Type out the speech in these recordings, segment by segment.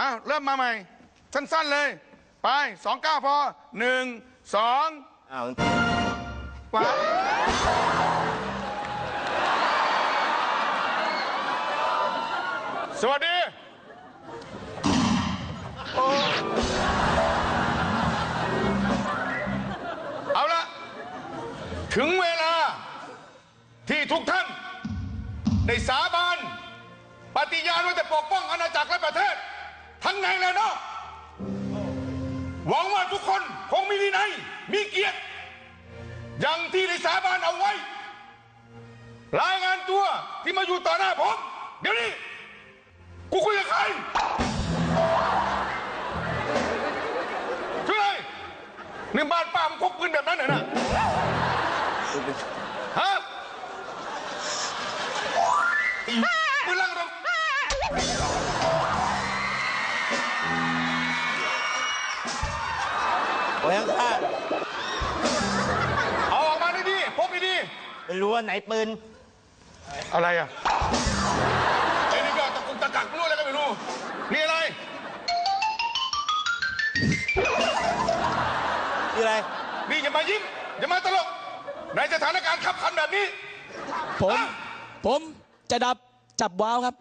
อะเริ่มมาใหม่ สั้นๆเลย ไปสองเก้าพอหนึ่งสองอ้าวไปสวัสดีโอ้เอาละถึงเวลาที่ทุกท่าน ได้สาบานปฏิญาณว่าจะปกป้องอาณาจักรและประเทศ ทั้งในและนอก หวังว่าทุกคนคงมีวินัยมีเกียรติ อย่างที่ได้สาบานเอาไว้ รายงานตัวที่มาอยู่ต่อหน้าผม เดี๋ยวนี้ กูคุยกับใครช่วยเลยนี่บ้านป้ามนพกปืนแบบนั้นเหรอน่ะฮะ โอ้ยข้างเอาออกมาดีดีพกดีดีๆไม่รู้ว่าไหนปืนๆอะไรอะไอ้นี่ก็ตะกุกตะกักไม่รู้อะไรก็ไม่รู้นี่อะไรคืออะไร นี่อย่ามายิ้มอย่ามาตลกในสถานการณ์ขับขันแบบนี้ ผม ผมจะดับจับว้าวครับ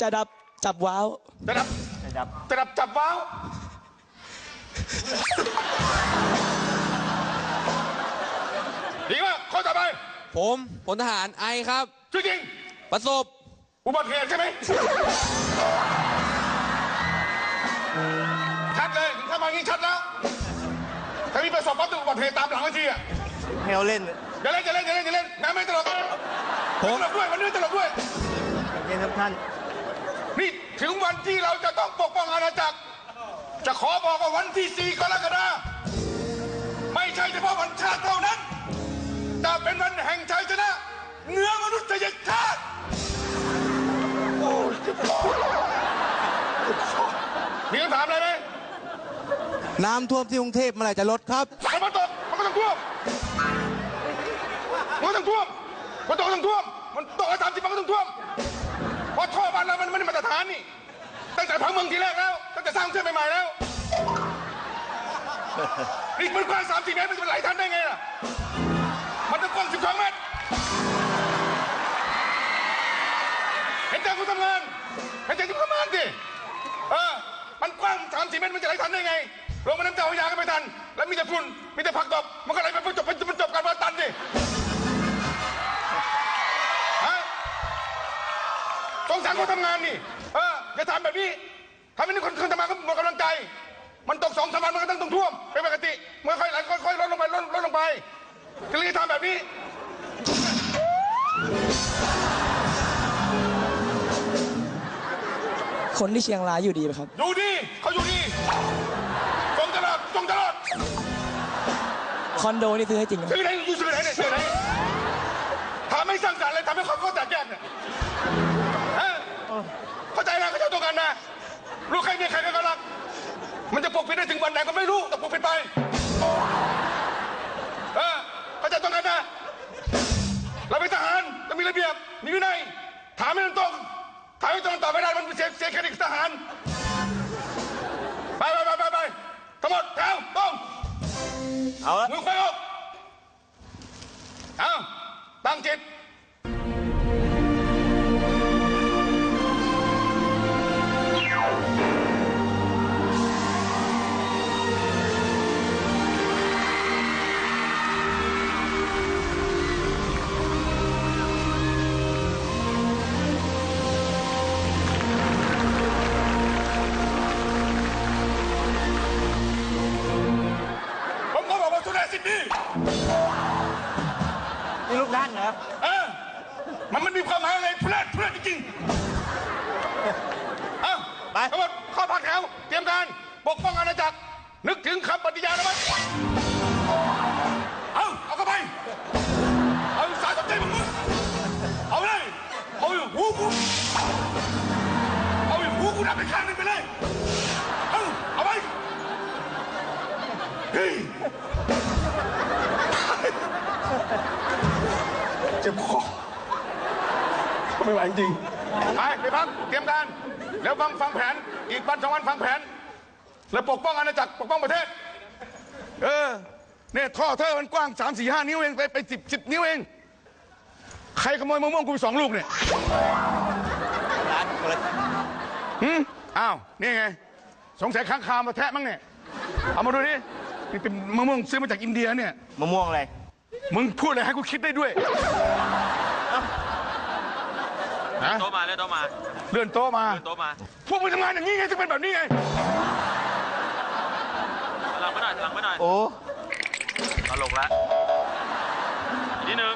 จะดับจับว้าวจะดับระดับจะดับจับว้าวดีมากข้อต่อไปผมพลทหารไอครับชื่อจริงประสบอุบัติเหตุใช่ไหมชัดเลยถึงเข้ามาอย่างนี้ชัดแล้วถ้ามีประสบวัตถุอุบัติเหตุตามหลังไว้ทีอะให้เขาเล่นอย่าเล่นอย่าเล่นอย่าเล่นอย่าเล่นแม่ไม่ตลกผมตลกด้วยวันนี้ตลกด้วยเล่นทุกท่าน นี่ถึงวันที่เราจะต้องปกป้องอาณาจักร จะขอบอกว่าวันที่ 4 กรกฎาคมไม่ใช่เฉพาะวันชาติเท่านั้น แต่เป็นวันแห่งชัยชนะเหนือมนุษยชาติมีคำถามอะไรไหมน้ำท่วมที่กรุงเทพเมื่อไหร่จะลดครับมันมาตกมันก็ต้องท่วมมันก็ต้องท่วมมันตกก็ต้องท่วมมันตกไอ้สามสิบมันก็ต้องท่วม เพราะท่อบ้านเรามันไม่ได้มาตรฐานนี่ ตั้งแต่ผังเมืองทีแรกแล้ว ตั้งแต่สร้างเชื่อใหม่ๆแล้ว นี่มันกว้างสามสี่เมตรมันจะไหลทันได้ไงล่ะ มันต้องกว้างสิบสองเมตร เห็นใจกูทำงาน เห็นใจกูทำงานดิเออ มันกว้างสามสี่เมตรมันจะไหลทันได้ไงลงมาน้ำเจ้าพระยาก็ไม่ทัน แล้วมีแต่ฝุ่นมีแต่ผักตบมันก็ไหลไปจบไปจบจบกันมาตันดิ สงสารคนทำงานนี่ เอออย่าทำแบบนี้ทำแบบนี้คนคนทำงานก็หมดกำลังใจ มันตกสองสามวันมันก็ต้องต้องท่วม เป็นปกติมันค่อยไหลค่อยๆลดลงไปลดลดลงไปก็เลยทำแบบนี้คนที่เชียงรายอยู่ดีไหมครับ อยู่ดีเขาอยู่ดีจงตลอดจงตลอดคอนโดนี่ซื้อให้จริงไหมซื้อไหนอยู่ซื้อไหนเนี่ยซื้อไหนทำไม่สร้างสรรค์เลยทำให้เขาเขาแตกแยกเนี่ย ลูกใครเมียใครก็รักมันจะปกปิดได้ถึงวันไหนก็ไม่รู้แต่ปกปิดไปเออเข้าใจตรงกันนะ เราเป็นทหารต้องมีระเบียบ มีวินัย ถามไม่ตรงถามไม่ตรงตอบไม่ได้ มันเสียเสียเครดิตทหาร ไปไปไปไปไปทั้งหมดแถวตรงเอาละมือควายออกเอา ถึงคำปฏิญาณเอาไว้เอาเอาเข้าไป เอาสายสนใจมึงเอาเลยเอาอยู่หูกูเอาอยู่หูกูดับไปข้างหนึงไปเลย เอาเอาไปเฮ้ยเจ็บคอไม่ไหวจริง ไปไปพักเตรียมการแล้วฟังฟังแผนอีกวันสองวันฟังแผน แล้วปกป้องอาณาจักรปกป้องประเทศ เออเนี่ยท่อเธอมันกว้างสามสี่ห้านิ้วเองไปไปสิบสิบนิ้วเอง ใครขโมยมะม่วงกูไปสองลูกเนี่ยร้านคนละหืมอ้าวนี่ไง สงสัยค้างคาวมาแทะมั้งเนี่ย เอามาดูดินี่เป็นมะม่วงซื้อมาจากอินเดียเนี่ย มะม่วงอะไร มึงพูดอะไรให้กูคิดได้ด้วยฮะโต๊ะมาเลยโต๊ะมาเลื่อนโต๊ะมาโต๊ะมา พวกมึงทำงานอย่างนี้ไงถึงเป็นแบบนี้ไง หลังไปหน่อยหลังไปหน่อยโอ้เอาลงละอีกนิดนึง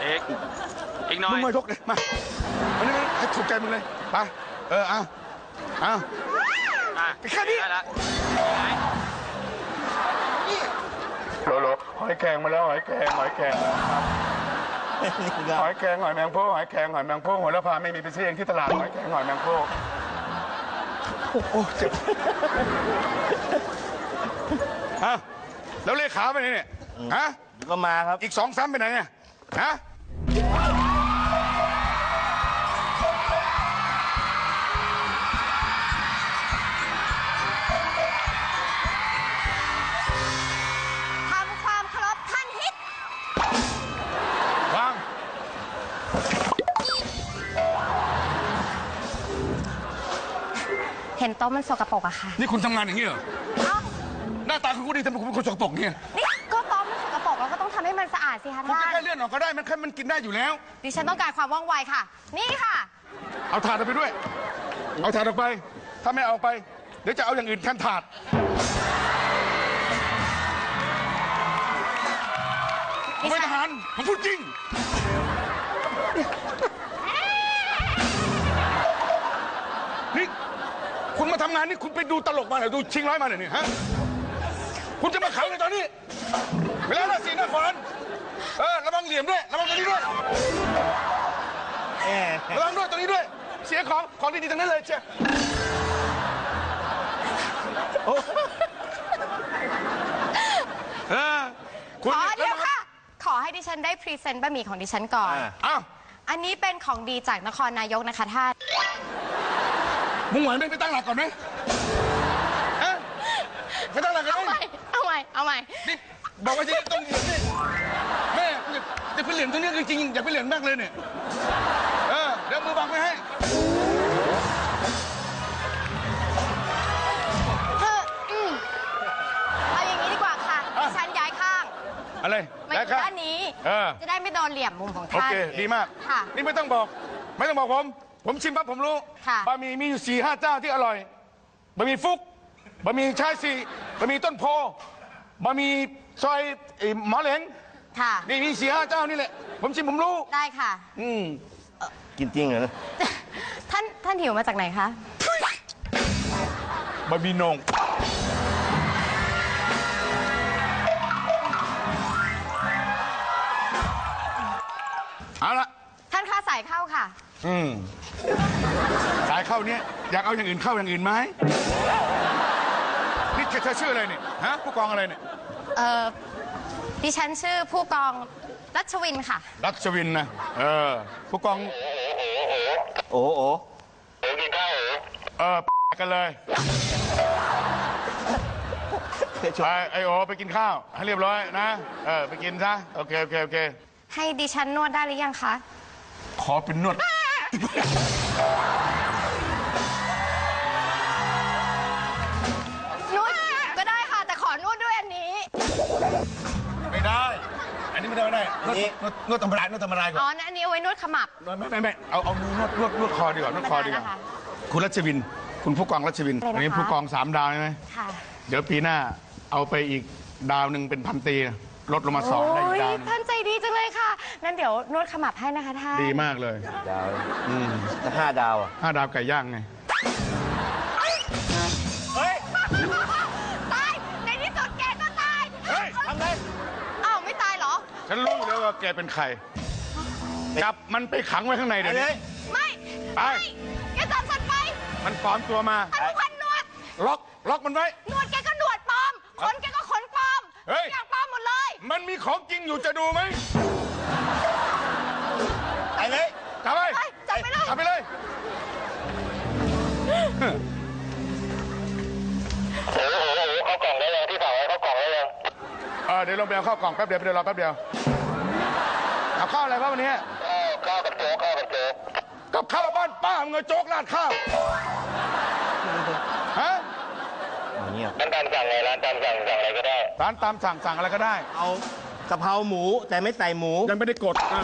เอกอีกหน่อมึยงมายกเลยมาอันนี้ให้ถูกใจมึงเลยไปเออเอาเอา อะแค่นี้ ได้ละไหนโหลโหลหอยแครงมาแล้วหอยแครงหอยแครงนี่ก็หอยแครงหอยแมงโพหอยแครงหอยแมงโพหัวละพาไม่มีไปซื้อเองที่ตลาดหอยแครงหอยแมงโพโอ้โหเจ็บ ฮะแล้วเลขาไปไหนเนี่ยฮะเดี๋ยวก็มาครับอีกสองซ้ำไปไหนเนี่ยฮะทำความเคารพท่านฮิต วางเห็นโต๊ะมันสกปรกอะค่ะ นี่คุณทำงานอย่างนี้เหรอเอ้า หน้าตาคุณก็ดีทำไมคุณเป็นคนสกปรกเนี่ยนี่ก็โต๊ะมันสกปรกเราก็ต้องทำให้มันสะอาดสิคะคุณท่าจะแค่นเลื่อนออกก็ได้มันแค่มันกินได้อยู่แล้ว ดิฉันต้องการความว่องไวค่ะ นี่ค่ะ เอาถาดออกไปด้วย เอาถาดออกไป ถ้าไม่เอาไป เดี๋ยวจะเอาอย่างอื่นแทนถาด ผมเป็นทหาร ผมพูดจริง นี่ คุณมาทำงานนี่คุณไปดูตลกมาเหรอดูชิงร้อยมาเหรอเนี่ยฮะ คุณจะมาขายในตอนนี้ เวลาหน้าสีหน้าฝนเออระวังเหลี่ยมด้วยระวังตรงนี้ด้วยแหมระวังด้วยตรงนี้ด้วย เสียของของดีๆทั้งนั้นเลยเชียเออคุณขอนี่เดียวค่ะ ขอให้ดิฉันได้พรีเซนต์บะหมี่ของดิฉันก่อนอะอ้าวอันนี้เป็นของดีจากนครนายกนะคะท่านมึงไหวไหมไปตั้งหลักก่อนไหมฮะไปตั้งหลักก่อนเอาไหใหมม่ เอาใหม่เอาใหม่ นี่บอกว่าจะต้องเหรียญนี่แม่จะจะเป็นเหรียญตรงนี้จริงๆอยากเป็นเหรียญมากเลยเนี่ยเออเดี๋ยวมือบังไว้ให้เธออืมเอาอย่างนี้ดีกว่าค่ะอะดิฉันย้ายข้างอะไรมาอได้ยู่ครับด้านนี้ เออจะได้ไม่โดนเหลี่ยมมุมของโอท่าน เคดีมาก ค่ะ นี่ไม่ต้องบอก ไม่ต้องบอกผม ผมชิมปั๊บผมรู้ค่ะ บะหมี่มีอยู่สี่ห้าเจ้าที่อร่อยบะหมี่ฟุกบะหมี่ชายสี่บะหมี่ต้นโพ บะหมี่ซอยไอ้หมอเหลงค่ะ นี่มีสี่ห้าเจ้านี่แหละ ผมชิมผมรู้ ได้ค่ะ อืมกินจริงเหรอท่านท่านหิวมาจากไหนคะ บะหมี่นงเอาละท่านคะสายเข้าค่ะ อืมสายเข้าเนี้ยอยากเอาอย่างอื่นเข้าอย่างอื่นไหมนี่เธอเธอชื่ออะไรเนี่ยฮะผู้กองอะไรเนี่ย เอ่อดิฉันชื่อผู้กองรัชวินค่ะ รัชวินนะ เออ ผู้กอง โอ้โอ้เออกันเลยชไปวนไอโอไปกินข้าว ให้เรียบร้อยนะ เออ ไปกินซะ โอเค โอเค โอเค ให้ดิฉันนวดได้หรือยังคะ ขอเป็นนวด ไม่ได้ อันนี้ไม่ได้ไม่ได้นวดนวดนวดธรรมดานวดธรรมดาก่อนอ๋ออันนี้เอาไว้นวดขมับไม่ไม่ไม่เอาเอามือนวดนวดนวดคอดีกว่านวดคอดีกว่าธรรมดานะคะคุณรัชวิน คุณผู้กองรัชวินอะไรนะคะ อันนี้ผู้กองสามดาวใช่ไหมค่ะเดี๋ยวปีหน้าเอาไปอีกดาวหนึ่งเป็นพันตีนะลดลงมาสองได้อีโอ้กยดาวหนึ่งท่านใจดีจังเลยค่ะนั่นเดี๋ยวนวดขมับให้นะคะท่านดีมากเลยดาวอืมถ้าห้าดาวอะห้าดาวไก่ย่างไง ฉันรู้อยู่แล้วว่าแกเป็นใคร จับมันไปขังไว้ข้างในไปเดี๋ยวเลนี้ยไม่ไป ไม่แกจับฉันไปมันปลอมตัวมา อนุพันธ์นวด ล็อกล็อกมันไว้นวดแกก็นวดปลอม ขนแกก็ขนปลอมเฮ้ย ทุกอย่างปลอมหมดเลย มันมีของจริงอยู่จะดูไหม ลงไปเอาข้าวกล่องแป๊บเดียวเดี๋ยวรอแป๊บเดียวเอาข้าวอะไรบ้างวันนี้ข้าวกับโจ๊กข้าวกับโจ๊กกับข้าวบ้านป้ามึงเอาโจ๊กราดข้าวฮะเงียบร้านตามสั่งสั่งอะไรก็ได้ เอากะเพราหมูแต่ไม่ใส่หมูยังไม่ได้กดอะ